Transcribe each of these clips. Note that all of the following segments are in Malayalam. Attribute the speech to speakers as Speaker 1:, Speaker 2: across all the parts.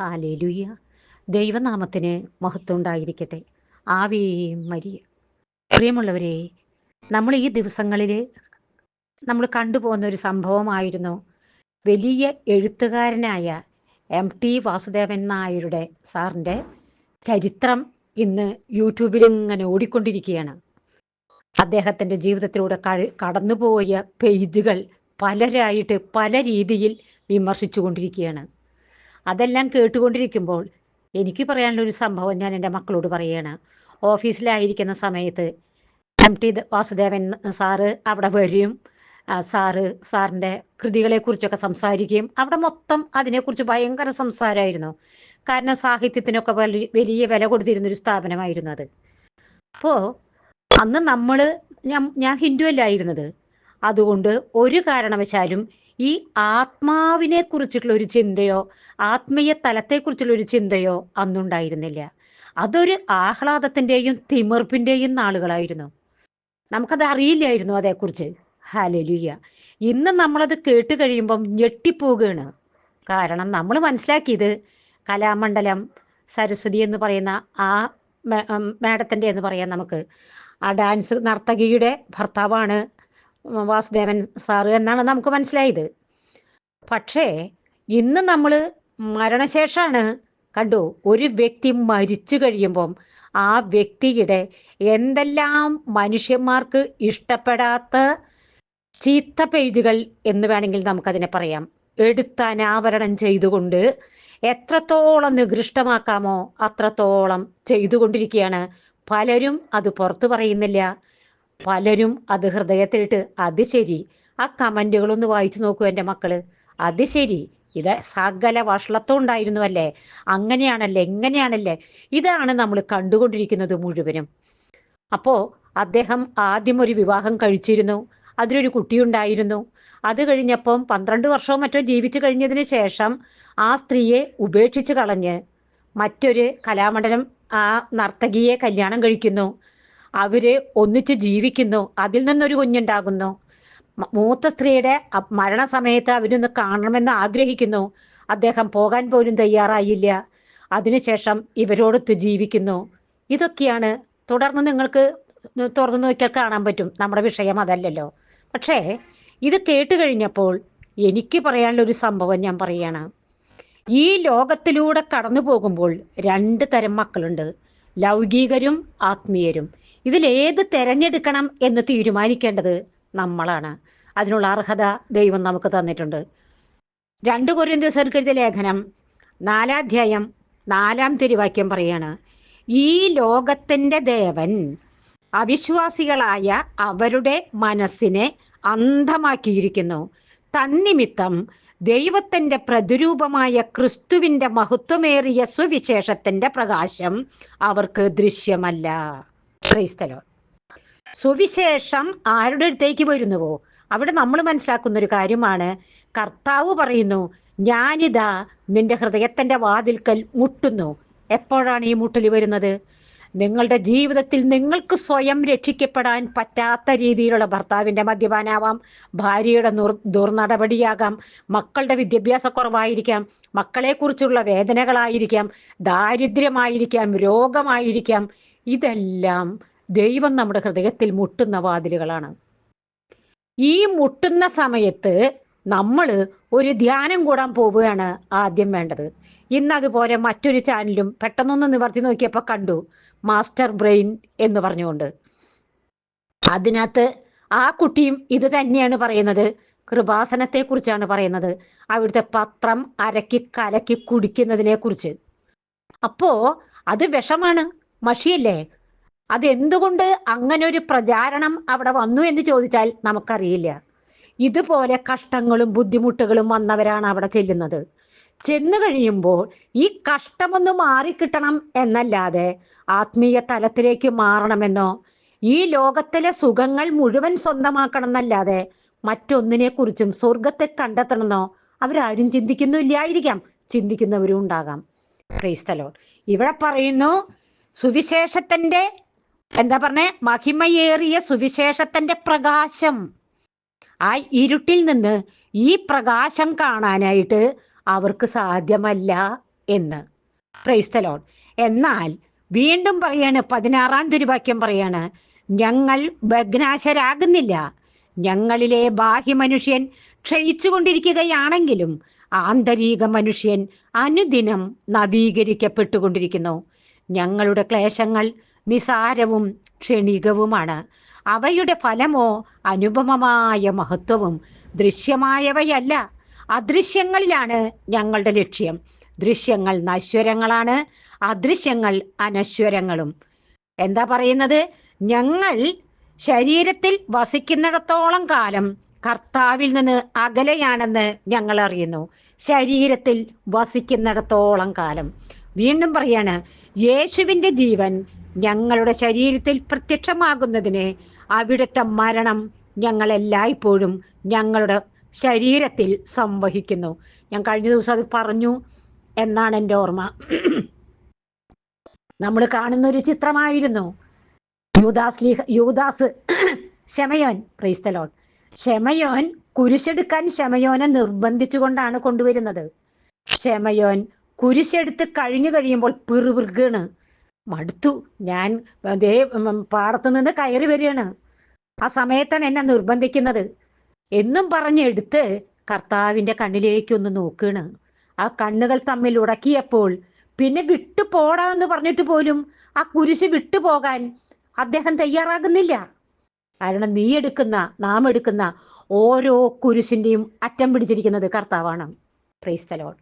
Speaker 1: ഹാലേലുയ്യ ദൈവനാമത്തിന് മഹത്വം ഉണ്ടായിരിക്കട്ടെ. ആവിയേയും മരിയ. പ്രിയമുള്ളവരെ നമ്മൾ ഈ ദിവസങ്ങളിൽ നമ്മൾ കണ്ടുപോകുന്ന ഒരു സംഭവമായിരുന്നു. വലിയ എഴുത്തുകാരനായ എം ടി വാസുദേവൻ നായരുടെ സാറിന്റെ ചരിത്രം ഇന്ന് യൂട്യൂബിൽ ഇങ്ങനെ ഓടിക്കൊണ്ടിരിക്കുകയാണ്. അദ്ദേഹത്തിന്റെ ജീവിതത്തിലൂടെ കടന്നുപോയ പേജുകൾ പലരായിട്ട് പല രീതിയിൽ വിമർശിച്ചു കൊണ്ടിരിക്കുകയാണ് അതെല്ലാം കേട്ടുകൊണ്ടിരിക്കുമ്പോൾ എനിക്ക് പറയാനുള്ള ഒരു സംഭവം ഞാൻ എന്റെ മക്കളോട് പറയുകയാണ് ഓഫീസിലായിരിക്കുന്ന സമയത്ത് എം ടി വാസുദേവൻ സാറ് അവിടെ വരും. സാറ് സാറിന്റെ കൃതികളെക്കുറിച്ചൊക്കെ സംസാരിക്കുകയും അവിടെ മൊത്തം അതിനെക്കുറിച്ച് ഭയങ്കര സംസാരമായിരുന്നു. കാരണം സാഹിത്യത്തിനൊക്കെ വലിയ വലിയ വില കൊടുത്തിരുന്നൊരു സ്ഥാപനമായിരുന്നു അത്. അപ്പോൾ അന്ന് നമ്മൾ ഞാൻ ഞാൻ ഹിന്ദു അല്ലായിരുന്നത് അതുകൊണ്ട് ഒരു കാരണവശാലും ഈ ആത്മാവിനെ കുറിച്ചിട്ടുള്ള ഒരു ചിന്തയോ ആത്മീയ തലത്തെക്കുറിച്ചുള്ള ഒരു ചിന്തയോ അന്നുണ്ടായിരുന്നില്ല. അതൊരു ആഹ്ലാദത്തിന്റെയും തിമിർപ്പിന്റെയും നാളുകളായിരുന്നു. നമുക്കത് അറിയില്ലായിരുന്നു അതേക്കുറിച്ച്. ഹാലലുയ്യ ഇന്ന് നമ്മളത് കേട്ട് കഴിയുമ്പം ഞെട്ടിപ്പോവുകയാണ് കാരണം നമ്മൾ മനസ്സിലാക്കിയത് കലാമണ്ഡലം സരസ്വതി എന്ന് പറയുന്ന ആ മാഡത്തിന്റെ എന്ന് പറയാം നമുക്ക്. ആ ഡാൻസ് നർത്തകിയുടെ ഭർത്താവാണ് വാസുദേവൻ സാറ് എന്നാണ് നമുക്ക് മനസ്സിലായത്. പക്ഷേ ഇന്ന് നമ്മൾ മരണശേഷമാണ് കണ്ടു ഒരു വ്യക്തി മരിച്ചു കഴിയുമ്പം ആ വ്യക്തിയുടെ എന്തെല്ലാം മനുഷ്യന്മാർക്ക് ഇഷ്ടപ്പെടാത്ത ചീത്ത പേജുകൾ എന്ന് വേണമെങ്കിൽ നമുക്കതിനെ പറയാം. എടുത്തനാവരണം ചെയ്തുകൊണ്ട് എത്രത്തോളം നികൃഷ്ടമാക്കാമോ അത്രത്തോളം ചെയ്തുകൊണ്ടിരിക്കുകയാണ്. പലരും അത് പുറത്തു പറയുന്നില്ല. പലരും അത് ഹൃദയത്തിലിട്ട് അത് ശരി. ആ കമന്റുകളൊന്ന് വായിച്ചു നോക്കൂ എന്റെ മക്കൾ. അത് ശരി. ഇത് സകല വഷളത്വം ഉണ്ടായിരുന്നു അല്ലേ? അങ്ങനെയാണല്ലേ എങ്ങനെയാണല്ലേ? ഇതാണ് നമ്മൾ കണ്ടുകൊണ്ടിരിക്കുന്നത് മുഴുവനും. അപ്പോൾ അദ്ദേഹം ആദ്യം ഒരു വിവാഹം കഴിച്ചിരുന്നു. അതിലൊരു കുട്ടിയുണ്ടായിരുന്നു. അത് കഴിഞ്ഞപ്പം പന്ത്രണ്ട് വർഷവും മറ്റോ ജീവിച്ചു കഴിഞ്ഞതിന് ശേഷം ആ സ്ത്രീയെ ഉപേക്ഷിച്ച് കളഞ്ഞ് മറ്റൊരു കലാമണ്ഡലം ആ നർത്തകിയെ കല്യാണം കഴിക്കുന്നു. അവർ ഒന്നിച്ച് ജീവിക്കുന്നു. അതിൽ നിന്നൊരു കുഞ്ഞുണ്ടാകുന്നു. മൂത്ത സ്ത്രീയുടെ മരണസമയത്ത് അവരൊന്ന് കാണണമെന്ന് ആഗ്രഹിക്കുന്നു. അദ്ദേഹം പോകാൻ പോലും തയ്യാറായില്ല. അതിനുശേഷം ഇവരോടൊത്ത് ജീവിക്കുന്നു. ഇതൊക്കെയാണ് തുടർന്ന് നിങ്ങൾക്ക് തുറന്നു നോക്കിയാൽ കാണാൻ പറ്റും. നമ്മുടെ വിഷയം അതല്ലല്ലോ. പക്ഷേ ഇത് കേട്ട് കഴിഞ്ഞപ്പോൾ എനിക്ക് പറയാനുള്ള ഒരു സംഭവം ഞാൻ പറയാണ്. ഈ ലോകത്തിലൂടെ കടന്നു പോകുമ്പോൾ രണ്ട് തരം മക്കളുണ്ട്. ലൗകികരും ആത്മീയരും. ഇതിലേത് തിരഞ്ഞെടുക്കണം എന്ന് തീരുമാനിക്കേണ്ടത് നമ്മളാണ്. അതിനുള്ള അർഹത ദൈവം നമുക്ക് തന്നിട്ടുണ്ട്. രണ്ട് കൊരിന്ത്യസർക്കെഴുതിയ ലേഖനം നാലാധ്യായം നാലാം തിരുവാക്യം പറയാണ് ഈ ലോകത്തിന്റെ ദേവൻ അവിശ്വാസികളായ അവരുടെ മനസ്സിനെ അന്ധമാക്കിയിരിക്കുന്നു. തന്നിമിത്തം ദൈവത്തിന്റെ പ്രതിരൂപമായ ക്രിസ്തുവിന്റെ മഹത്വമേറിയ സുവിശേഷത്തിന്റെ പ്രകാശം അവർക്ക് ദൃശ്യമല്ല. ക്രൈസ്തലോ സുവിശേഷം ആരുടെ അടുത്തേക്ക് വരുന്നുവോ അവിടെ നമ്മൾ മനസ്സിലാക്കുന്ന ഒരു കാര്യമാണ്. കർത്താവ് പറയുന്നു ഞാനിതാ നിന്റെ ഹൃദയത്തിന്റെ വാതിൽക്കൽ മുട്ടുന്നു. എപ്പോഴാണ് ഈ മുട്ടൽ വരുന്നത്? നിങ്ങളുടെ ജീവിതത്തിൽ നിങ്ങൾക്ക് സ്വയം രക്ഷിക്കപ്പെടാൻ പറ്റാത്ത രീതിയിലുള്ള ഭർത്താവിന്റെ മദ്യപാനാവാം ഭാര്യയുടെ നുർ ദുർനടപടിയാകാം മക്കളുടെ വിദ്യാഭ്യാസക്കുറവായിരിക്കാം മക്കളെക്കുറിച്ചുള്ള വേദനകളായിരിക്കാം ദാരിദ്ര്യമായിരിക്കാം രോഗമായിരിക്കാം. ഇതെല്ലാം ദൈവം നമ്മുടെ ഹൃദയത്തിൽ മുട്ടുന്ന വാതിലുകളാണ്. ഈ മുട്ടുന്ന സമയത്ത് നമ്മൾ ഒരു ധ്യാനം കൂടാൻ പോവുകയാണ് ആദ്യം വേണ്ടത്. ഇന്ന് അതുപോലെ മറ്റൊരു ചാനലും പെട്ടെന്നൊന്ന് നിവർത്തി നോക്കിയപ്പോൾ കണ്ടു മാസ്റ്റർ ബ്രെയിൻ എന്ന് പറഞ്ഞുകൊണ്ട്. അതിനകത്ത് ആ കുട്ടിയും ഇത് തന്നെയാണ് പറയുന്നത് കൃപാസനത്തെക്കുറിച്ചാണ് പറയുന്നത് അവിടുത്തെ പത്രം അരക്കി കലക്കി കുടിക്കുന്നതിനെ കുറിച്ച് അപ്പോ അത് വിഷമാണ് മഷിയല്ലേ? അതെന്തുകൊണ്ട് അങ്ങനെ ഒരു പ്രചാരണം അവിടെ വന്നു എന്ന് ചോദിച്ചാൽ നമുക്കറിയില്ല. ഇതുപോലെ കഷ്ടങ്ങളും ബുദ്ധിമുട്ടുകളും വന്നവരാണ് അവിടെ ചെല്ലുന്നത്. ചെന്നു കഴിയുമ്പോൾ ഈ കഷ്ടമൊന്ന് മാറിക്കിട്ടണം എന്നല്ലാതെ ആത്മീയ തലത്തിലേക്ക് മാറണമെന്നോ ഈ ലോകത്തിലെ സുഖങ്ങൾ മുഴുവൻ സ്വന്തമാക്കണം എന്നല്ലാതെ മറ്റൊന്നിനെക്കുറിച്ചും സ്വർഗത്തെ കണ്ടെത്തണമെന്നോ അവരാരും ചിന്തിക്കുന്നില്ലായിരിക്കാം. ചിന്തിക്കുന്നവരും ഉണ്ടാകാം. ക്രൈസ്തലോൺ ഇവിടെ പറയുന്നു സുവിശേഷത്തിന്റെ എന്താ പറഞ്ഞേ? മഹിമയേറിയ സുവിശേഷത്തിന്റെ പ്രകാശം. ആ ഇരുട്ടിൽ നിന്ന് ഈ പ്രകാശം കാണാനായിട്ട് അവർക്ക് സാധ്യമല്ല എന്ന്. ക്രൈസ്തലോൺ എന്നാൽ വീണ്ടും പറയാണ് പതിനാറാം തിരുവാക്യം പറയാണ് ഞങ്ങൾ ഭഗ്നാശരാകുന്നില്ല. ഞങ്ങളിലെ ബാഹ്യ മനുഷ്യൻ ക്ഷയിച്ചുകൊണ്ടിരിക്കുകയാണെങ്കിലും ആന്തരിക മനുഷ്യൻ അനുദിനം നവീകരിക്കപ്പെട്ടുകൊണ്ടിരിക്കുന്നു. ഞങ്ങളുടെ ക്ലേശങ്ങൾ നിസാരവും ക്ഷണികവുമാണ്. അവയുടെ ഫലമോ അനുപമമായ മഹത്വവും ദൃശ്യമായവയല്ല. അദൃശ്യങ്ങളിലാണ് ഞങ്ങളുടെ ലക്ഷ്യം. ദൃശ്യങ്ങൾ നശ്വരങ്ങളാണ്. അദൃശ്യങ്ങൾ അനശ്വരങ്ങളും. എന്താ പറയുന്നത്? ഞങ്ങൾ ശരീരത്തിൽ വസിക്കുന്നിടത്തോളം കാലം കർത്താവിൽ നിന്ന് അകലെയാണെന്ന് ഞങ്ങൾ അറിയുന്നു. ശരീരത്തിൽ വസിക്കുന്നിടത്തോളം കാലം. വീണ്ടും പറയാണ് യേശുവിന്റെ ജീവൻ ഞങ്ങളുടെ ശരീരത്തിൽ പ്രത്യക്ഷമാകുന്നതിന് അവിടുത്തെ മരണം ഞങ്ങളെല്ലായ്പ്പോഴും ഞങ്ങളുടെ ശരീരത്തിൽ സംവഹിക്കുന്നു. ഞാൻ കഴിഞ്ഞ ദിവസം അത് പറഞ്ഞു എന്നാണ് എന്റെ ഓർമ്മ. നമ്മൾ കാണുന്ന ഒരു ചിത്രമായിരുന്നു. യൂദാസ് ലീഹ യൂദാസ് ക്ഷമയോൻ ക്രൈസ്തലോൺ ക്ഷമയോൻ കുരിശെടുക്കാൻ ഷമയോനെ നിർബന്ധിച്ചുകൊണ്ടാണ് കൊണ്ടുവരുന്നത്. ക്ഷമയോൻ കുരിശെടുത്ത് കഴിഞ്ഞു കഴിയുമ്പോൾ പിറുപിറുകയാണ് മടുത്തു. ഞാൻ ദേ പാടത്തു നിന്ന് കയറി വരികയാണ്. ആ സമയത്താണ് എന്നെ നിർബന്ധിക്കുന്നത്. എന്നും പറഞ്ഞെടുത്ത് കർത്താവിന്റെ കണ്ണിലേക്കൊന്ന് നോക്കുകയാണ്. ആ കണ്ണുകൾ തമ്മിൽ ഉടക്കിയപ്പോൾ പിന്നെ വിട്ടു പോടാമെന്ന് പറഞ്ഞിട്ട് പോലും ആ കുരിശ് വിട്ടു പോകാൻ അദ്ദേഹം തയ്യാറാകുന്നില്ല. കാരണം നീ എടുക്കുന്ന നാം എടുക്കുന്ന ഓരോ കുരിശിന്റെയും അറ്റം പിടിച്ചിരിക്കുന്നത് കർത്താവാണ്. ക്രൈസ്തലോൺ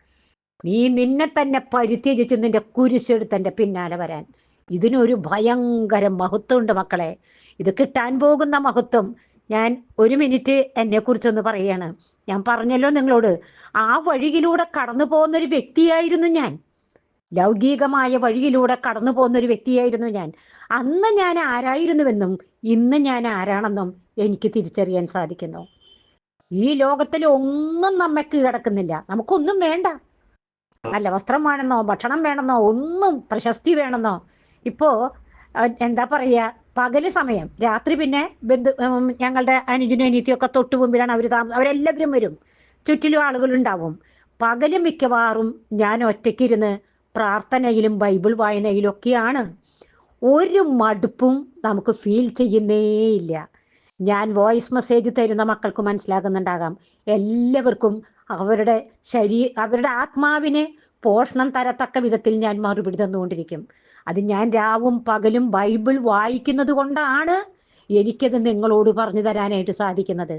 Speaker 1: നീ നിന്നെ തന്നെ പരിത്യജിച്ച് നിന്റെ കുരിശെടുത്ത് എന്റെ പിന്നാലെ വരാൻ. ഇതിനൊരു ഭയങ്കര മഹത്വമുണ്ട് മക്കളെ. ഇത് കിട്ടാൻ പോകുന്ന മഹത്വം. ഞാൻ ഒരു മിനിറ്റ് എന്നെക്കുറിച്ചൊന്ന് പറയുകയാണ് ഞാൻ പറഞ്ഞല്ലോ നിങ്ങളോട്. ആ വഴിയിലൂടെ കടന്നു പോകുന്നൊരു വ്യക്തിയായിരുന്നു ഞാൻ. ലൗകികമായ വഴിയിലൂടെ കടന്നു പോകുന്നൊരു വ്യക്തിയായിരുന്നു ഞാൻ. അന്ന് ഞാൻ ആരായിരുന്നുവെന്നും ഇന്ന് ഞാൻ ആരാണെന്നും എനിക്ക് തിരിച്ചറിയാൻ സാധിക്കുന്നു. ഈ ലോകത്തിൽ ഒന്നും നമ്മെ കീഴടക്കുന്നില്ല. നമുക്കൊന്നും വേണ്ട. നല്ല വസ്ത്രം വേണമെന്നോ ഭക്ഷണം വേണമെന്നോ ഒന്നും പ്രശസ്തി വേണമെന്നോ. ഇപ്പോ എന്താ പറയുക പകൽ സമയം. രാത്രി പിന്നെ ബന്ധു ഞങ്ങളുടെ അനുജനും ഒക്കെ തൊട്ടു മുമ്പിലാണ് അവർ താമസം അവരെല്ലാവരും വരും. ചുറ്റിലും ആളുകളുണ്ടാവും പകലും മിക്കവാറും ഞാൻ ഒറ്റയ്ക്കിരുന്ന് പ്രാർത്ഥനയിലും ബൈബിൾ വായനയിലും ഒക്കെയാണ്. ഒരു മടുപ്പും നമുക്ക് ഫീൽ ചെയ്യുന്നേയില്ല ഞാൻ വോയിസ് മെസ്സേജ് തരുന്ന മക്കൾക്ക് മനസ്സിലാകുന്നുണ്ടാകാം. എല്ലാവർക്കും അവരുടെ ശരീ അവരുടെ ആത്മാവിന് പോഷണം തരത്തക്ക വിധത്തിൽ ഞാൻ മറുപടി തന്നുകൊണ്ടിരിക്കും. അത് ഞാൻ രാവും പകലും ബൈബിൾ വായിക്കുന്നത് കൊണ്ടാണ് എനിക്കത് നിങ്ങളോട് പറഞ്ഞു തരാനായിട്ട് സാധിക്കുന്നത്.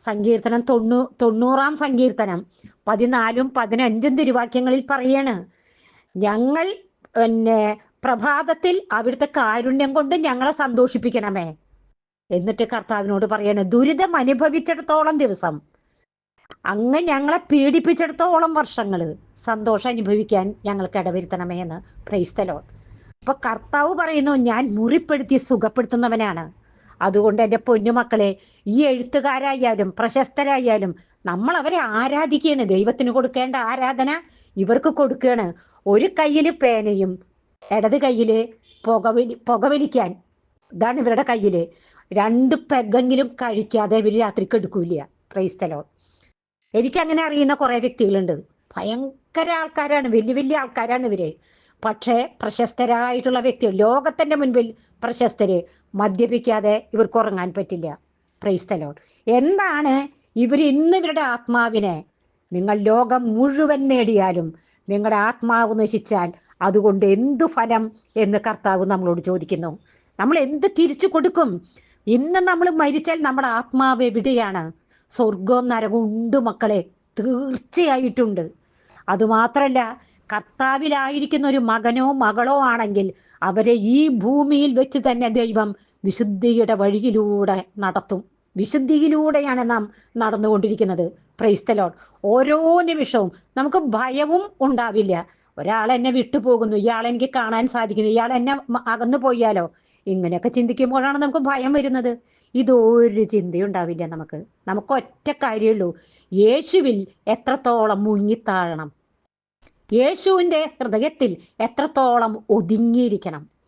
Speaker 1: സങ്കീർത്തനം തൊണ്ണൂ തൊണ്ണൂറാം സങ്കീർത്തനം പതിനാലും പതിനഞ്ചും തിരുവാക്യങ്ങളിൽ പറയാണ് ഞങ്ങൾ പിന്നെ പ്രഭാതത്തിൽ അവിടുത്തെ കാരുണ്യം കൊണ്ട് ഞങ്ങളെ സന്തോഷിപ്പിക്കണമേ. എന്നിട്ട് കർത്താവിനോട് പറയാണ് ദുരിതം അനുഭവിച്ചിടത്തോളം ദിവസം അങ്ങ് ഞങ്ങളെ പീഡിപ്പിച്ചിടത്തോളം വർഷങ്ങൾ സന്തോഷം അനുഭവിക്കാൻ ഞങ്ങൾക്ക് ഇടവരുത്തണമേ എന്ന്. പ്രൈസ്തലോൺ അപ്പൊ കർത്താവ് പറയുന്നു ഞാൻ മുറിപ്പെടുത്തി സുഖപ്പെടുത്തുന്നവനാണ്. അതുകൊണ്ട് എന്റെ പൊന്നുമക്കളെ ഈ എഴുത്തുകാരായാലും പ്രശസ്തരായാലും നമ്മൾ അവരെ ആരാധിക്കുകയാണ് ദൈവത്തിന് കൊടുക്കേണ്ട ആരാധന ഇവർക്ക് കൊടുക്കുകയാണ്. ഒരു കയ്യിൽ പേനയും ഇടത് കയ്യിൽ പുകവലി പുകവലിക്കാൻ ഇതാണ് ഇവരുടെ കയ്യിൽ രണ്ട് പെഗ്ഗെങ്കിലും കഴിക്കാതെ ഇവർ രാത്രിക്ക് എടുക്കൂല ക്രൈസ്തലോ എനിക്കങ്ങനെ അറിയുന്ന കുറേ വ്യക്തികളുണ്ട്. ഭയങ്കര ആൾക്കാരാണ് വലിയ വലിയ ആൾക്കാരാണ് ഇവർ. പക്ഷേ പ്രശസ്തരായിട്ടുള്ള വ്യക്തികൾ ലോകത്തിന്റെ മുൻപിൽ പ്രശസ്തര് മദ്യപിക്കാതെ ഇവർക്ക് ഉറങ്ങാൻ പറ്റില്ല. പ്രൈസ്തലോ എന്താണ് ഇവർ ഇന്ന് ഇവരുടെ ആത്മാവിനെ നിങ്ങൾ ലോകം മുഴുവൻ നേടിയാലും നിങ്ങളുടെ ആത്മാവ് നശിച്ചാൽ അതുകൊണ്ട് എന്തു ഫലം എന്ന് കർത്താവ് നമ്മളോട് ചോദിക്കുന്നു. നമ്മൾ എന്ത് തിരിച്ചു കൊടുക്കും? ഇന്ന് നമ്മൾ മരിച്ചാൽ നമ്മുടെ ആത്മാവ് എവിടെയാണ്? സ്വർഗവും നരകവും ഉണ്ട് മക്കളെ. തീർച്ചയായിട്ടുണ്ട്. അതുമാത്രല്ല കർത്താവിലായിരിക്കുന്ന ഒരു മകനോ മകളോ ആണെങ്കിൽ അവരെ ഈ ഭൂമിയിൽ വെച്ച് തന്നെ ദൈവം വിശുദ്ധിയുടെ വഴിയിലൂടെ നടത്തും. വിശുദ്ധിയിലൂടെയാണ് നാം നടന്നുകൊണ്ടിരിക്കുന്നത്. പ്രൈസ്തലോൺ ഓരോ നിമിഷവും നമുക്ക് ഭയവും ഉണ്ടാവില്ല. ഒരാൾ എന്നെ വിട്ടുപോകുന്നു ഇയാൾ എനിക്ക് കാണാൻ സാധിക്കുന്നു ഇയാൾ എന്നെ അകന്നു പോയാലോ? ഇങ്ങനെയൊക്കെ ചിന്തിക്കുമ്പോഴാണ് നമുക്ക് ഭയം വരുന്നത്. ഇതൊരു ചിന്തയുണ്ടാവില്ല നമുക്ക്. നമുക്ക് ഒറ്റ കാര്യമുള്ളൂ യേശുവിൽ എത്രത്തോളം മുങ്ങിത്താഴണം. യേശുവിന്റെ ഹൃദയത്തിൽ എത്രത്തോളം ഒതുങ്ങിയിരിക്കണം.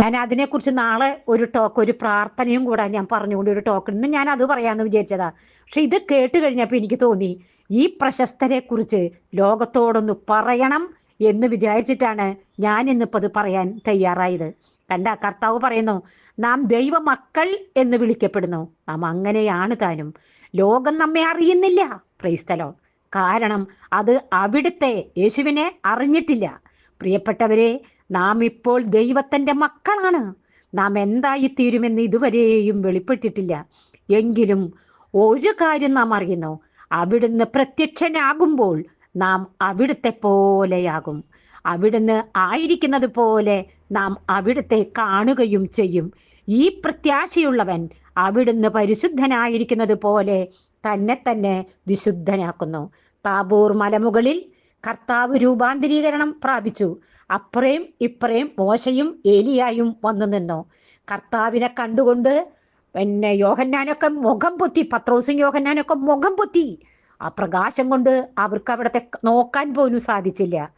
Speaker 1: ഞാൻ അതിനെക്കുറിച്ച് നാളെ ഒരു ടോക്ക് ഒരു പ്രാർത്ഥനയും കൂടെ ഞാൻ പറഞ്ഞുകൊണ്ട് ഒരു ടോക്ക് ഇന്ന് ഞാൻ അത് പറയാമെന്ന് വിചാരിച്ചതാ. പക്ഷെ ഇത് കേട്ട് കഴിഞ്ഞപ്പോൾ എനിക്ക് തോന്നി ഈ പ്രശസ്തരെക്കുറിച്ച് ലോകത്തോടൊന്ന് പറയണം. എന്ന് വിചാരിച്ചിട്ടാണ് ഞാൻ ഇന്നിപ്പോൾ അത് പറയാൻ തയ്യാറായത്. കണ്ട കർത്താവ് പറയുന്നു നാം ദൈവമക്കൾ എന്ന് വിളിക്കപ്പെടുന്നു. നാം അങ്ങനെയാണ് താനും. ലോകം നമ്മെ അറിയുന്നില്ല. പ്രൈസ്തലോ കാരണം അത് അവിടുത്തെ യേശുവിനെ അറിഞ്ഞിട്ടില്ല. പ്രിയപ്പെട്ടവരെ നാം ഇപ്പോൾ ദൈവത്തിന്റെ മക്കളാണ്. നാം എന്തായിത്തീരുമെന്ന് ഇതുവരെയും വെളിപ്പെട്ടിട്ടില്ല. എങ്കിലും ഒരു കാര്യം നാം അറിയുന്നു. അവിടുന്ന് പ്രത്യക്ഷനാകുമ്പോൾ നാം അവിടുത്തെ പോലെയാകും. അവിടുന്ന് ആയിരിക്കുന്നത് പോലെ നാം അവിടുത്തെ കാണുകയും ചെയ്യും. ഈ പ്രത്യാശയുള്ളവൻ അവിടുന്ന് പരിശുദ്ധനായിരിക്കുന്നത് പോലെ തന്നെ തന്നെ വിശുദ്ധനാക്കുന്നു. താബൂർ മലമുകളിൽ കർത്താവ് രൂപാന്തരീകരണം പ്രാപിച്ചു. അപ്പുറയും ഇപ്പുറയും മോശയും ഏലിയായും വന്നു നിന്നു. കർത്താവിനെ കണ്ടുകൊണ്ട് പിന്നെ യോഹന്നാനൊക്കെ മുഖം പൊത്തി പത്രോസും യോഹന്നാനൊക്കെ മുഖം പൊത്തി. ആ പ്രകാശം കൊണ്ട് അവർക്ക് അവിടത്തെ നോക്കാൻ പോലും സാധിച്ചില്ല.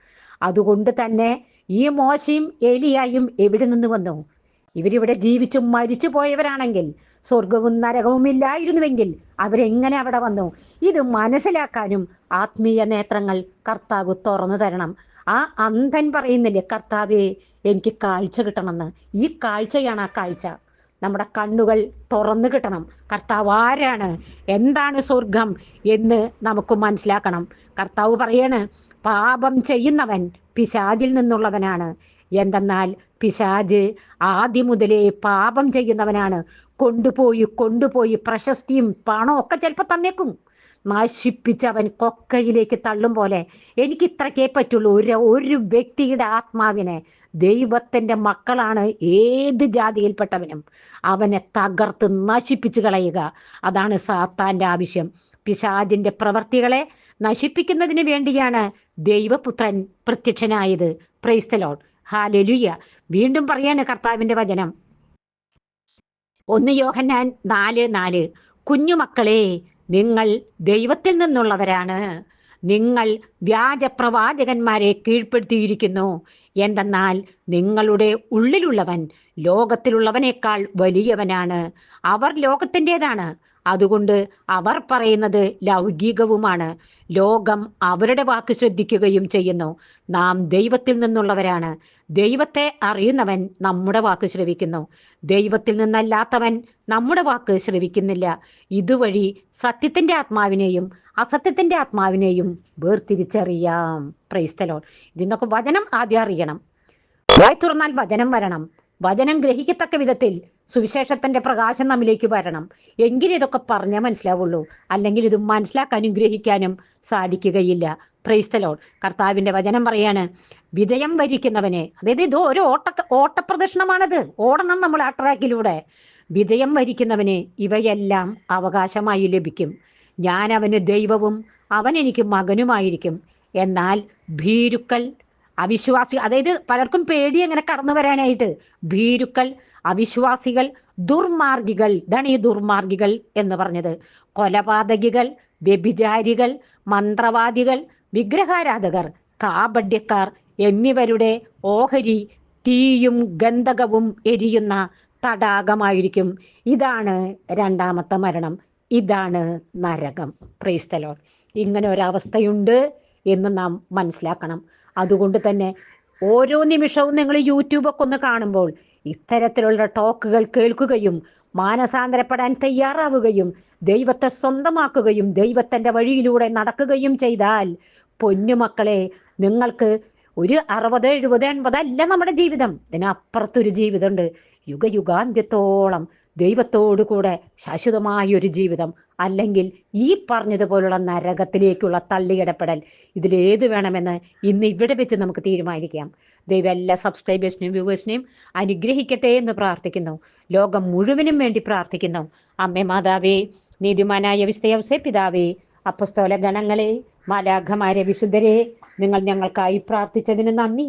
Speaker 1: അതുകൊണ്ട് തന്നെ ഈ മോശയും ഏലിയായും എവിടെ നിന്ന് വന്നു? ഇവരിവിടെ ജീവിച്ചു മരിച്ചു പോയവരാണെങ്കിൽ സ്വർഗവും നരകവും ഇല്ലായിരുന്നുവെങ്കിൽ അവരെങ്ങനെ അവിടെ വന്നു? ഇത് മനസ്സിലാക്കാനും ആത്മീയ നേത്രങ്ങൾ കർത്താവ് തുറന്നു തരണം. ആ അന്ധൻ പറയുന്നില്ലേ കർത്താവേ എനിക്ക് കാഴ്ച കിട്ടണമെന്ന്. ഈ കാഴ്ചയാണ് ആ കാഴ്ച. നമ്മുടെ കണ്ണുകൾ തുറന്നു കിട്ടണം. കർത്താവ് ആരാണ്? എന്താണ് സ്വർഗം എന്ന് നമുക്ക് മനസ്സിലാക്കണം. കർത്താവ് പറയാണ് പാപം ചെയ്യുന്നവൻ പിശാചിൽ നിന്നുള്ളവനാണ്. എന്തെന്നാൽ പിശാജ് ആദ്യം മുതലേ പാപം ചെയ്യുന്നവനാണ്. കൊണ്ടുപോയി കൊണ്ടുപോയി പ്രശസ്തിയും പണമൊക്കെ ചിലപ്പോൾ തന്നേക്കും. നശിപ്പിച്ച് അവൻ കൊക്കയിലേക്ക് തള്ളും പോലെ എനിക്ക് ഇത്രക്കേ പറ്റുള്ളൂ. ഒരു ഒരു വ്യക്തിയുടെ ആത്മാവിനെ ദൈവത്തിന്റെ മക്കളാണ് ഏത് ജാതിയിൽപ്പെട്ടവനും അവനെ തകർത്ത് നശിപ്പിച്ച് കളയുക. അതാണ് സാത്താന്റെ ആവശ്യം. പിശാജിന്റെ പ്രവർത്തികളെ നശിപ്പിക്കുന്നതിന് വേണ്ടിയാണ് ദൈവപുത്രൻ പ്രത്യക്ഷനായത്. പ്രൈസ്തലോൺ ഹാലലുയ്യ വീണ്ടും പറയാണ് കർത്താവിന്റെ വചനം. ഒന്ന് യോഹന്നാൻ നാല് നാല്. കുഞ്ഞുമക്കളെ നിങ്ങൾ ദൈവത്തിൽ നിന്നുള്ളവരാണ്. നിങ്ങൾ വ്യാജപ്രവാചകന്മാരെ കീഴ്പ്പെടുത്തിയിരിക്കുന്നു. എന്തെന്നാൽ നിങ്ങളുടെ ഉള്ളിലുള്ളവൻ ലോകത്തിലുള്ളവനേക്കാൾ വലിയവനാണ്. അവർ ലോകത്തിന്റെതാണ്. അതുകൊണ്ട് അവർ പറയുന്നത് ലൗകികവുമാണ്. ലോകം അവരുടെ വാക്ക് ശ്രദ്ധിക്കുകയും ചെയ്യുന്നു. നാം ദൈവത്തിൽ നിന്നുള്ളവരാണ്. ദൈവത്തെ അറിയുന്നവൻ നമ്മുടെ വാക്ക് ശ്രവിക്കുന്നു. ദൈവത്തിൽ നിന്നല്ലാത്തവൻ നമ്മുടെ വാക്ക് ശ്രവിക്കുന്നില്ല. ഇതുവഴി സത്യത്തിന്റെ ആത്മാവിനെയും അസത്യത്തിന്റെ ആത്മാവിനെയും വേർതിരിച്ചറിയാം. പ്രൈസ്തലോൺ ഇതിന്നൊക്കെ വചനം ആദ്യം അറിയണം. വായി തുറന്നാൽ വചനം വരണം. വചനം ഗ്രഹിക്കത്തക്ക വിധത്തിൽ സുവിശേഷത്തിന്റെ പ്രകാശം നമ്മിലേക്ക് വരണം. എങ്കിലും ഇതൊക്കെ പറഞ്ഞാൽ മനസ്സിലാവുള്ളൂ. അല്ലെങ്കിൽ ഇത് മനസ്സിലാക്കാനും ഗ്രഹിക്കാനും സാധിക്കുകയില്ല. പ്രൈസ്തലോൺ കർത്താവിന്റെ വചനം പറയാണ് വിജയം വരിക്കുന്നവനെ അതായത് ഇത് ഒരു ഓട്ട ഓട്ടപ്രദർശനമാണത്. ഓടണം നമ്മൾ ആ ട്രാക്കിലൂടെ. വിജയം വരിക്കുന്നവന് ഇവയെല്ലാം അവകാശമായി ലഭിക്കും. ഞാൻ അവന് ദൈവവും അവൻ എനിക്ക് മകനുമായിരിക്കും. എന്നാൽ ഭീരുക്കൾ അവിശ്വാസി അതായത് പലർക്കും പേടി എങ്ങനെ കടന്നു വരാനായിട്ട്. ഭീരുക്കൾ അവിശ്വാസികൾ ദുർമാർഗികൾ ഇതാണ് ഈ ദുർമാർഗികൾ എന്ന് പറഞ്ഞത്. കൊലപാതകികൾ വ്യഭിചാരികൾ മന്ത്രവാദികൾ വിഗ്രഹാരാധകർ കാപഡ്യക്കാർ എന്നിവരുടെ ഓഹരി തീയും ഗന്ധകവും എരിയുന്ന തടാകമായിരിക്കും. ഇതാണ് രണ്ടാമത്തെ മരണം. ഇതാണ് നരകം. പ്രൈസ്തലോൺ ഇങ്ങനെ ഒരവസ്ഥയുണ്ട്. എന്ന് നാം മനസ്സിലാക്കണം. അതുകൊണ്ട് തന്നെ ഓരോ നിമിഷവും നിങ്ങൾ യൂട്യൂബൊക്കെ ഒന്ന് കാണുമ്പോൾ ഇത്തരത്തിലുള്ള ടോക്കുകൾ കേൾക്കുകയും മാനസാന്തരപ്പെടാൻ തയ്യാറാവുകയും ദൈവത്തെ സ്വന്തമാക്കുകയും ദൈവത്തിന്റെ വഴിയിലൂടെ നടക്കുകയും ചെയ്താൽ പൊന്നുമക്കളെ നിങ്ങൾക്ക് ഒരു അറുപത് എഴുപത് എൺപത് അല്ല നമ്മുടെ ജീവിതം. ഇതിനപ്പുറത്തൊരു ജീവിതമുണ്ട്. യുഗയുഗാന്ത്യത്തോളം ദൈവത്തോടു കൂടെ ശാശ്വതമായൊരു ജീവിതം അല്ലെങ്കിൽ ഈ പറഞ്ഞതുപോലുള്ള നരകത്തിലേക്കുള്ള തള്ളിയിടപ്പെടൽ ഇതിലേത് വേണമെന്ന് ഇന്ന് ഇവിടെ വെച്ച് നമുക്ക് തീരുമാനിക്കാം. ദൈവം എല്ലാ സബ്സ്ക്രൈബേഴ്സിനെയും വ്യൂവേഴ്സിനെയും അനുഗ്രഹിക്കട്ടെ എന്ന് പ്രാർത്ഥിക്കുന്നു. ലോകം മുഴുവനും വേണ്ടി പ്രാർത്ഥിക്കുന്നു. അമ്മേ മാതാവേ നീതിമാനായ വിസ്തയവസെ പിതാവേ അപ്പസ്തോല ഗണങ്ങളെ മാലാഘമാരെ വിശുദ്ധരെ നിങ്ങൾ ഞങ്ങൾക്കായി പ്രാർത്ഥിച്ചതിന് നന്ദി.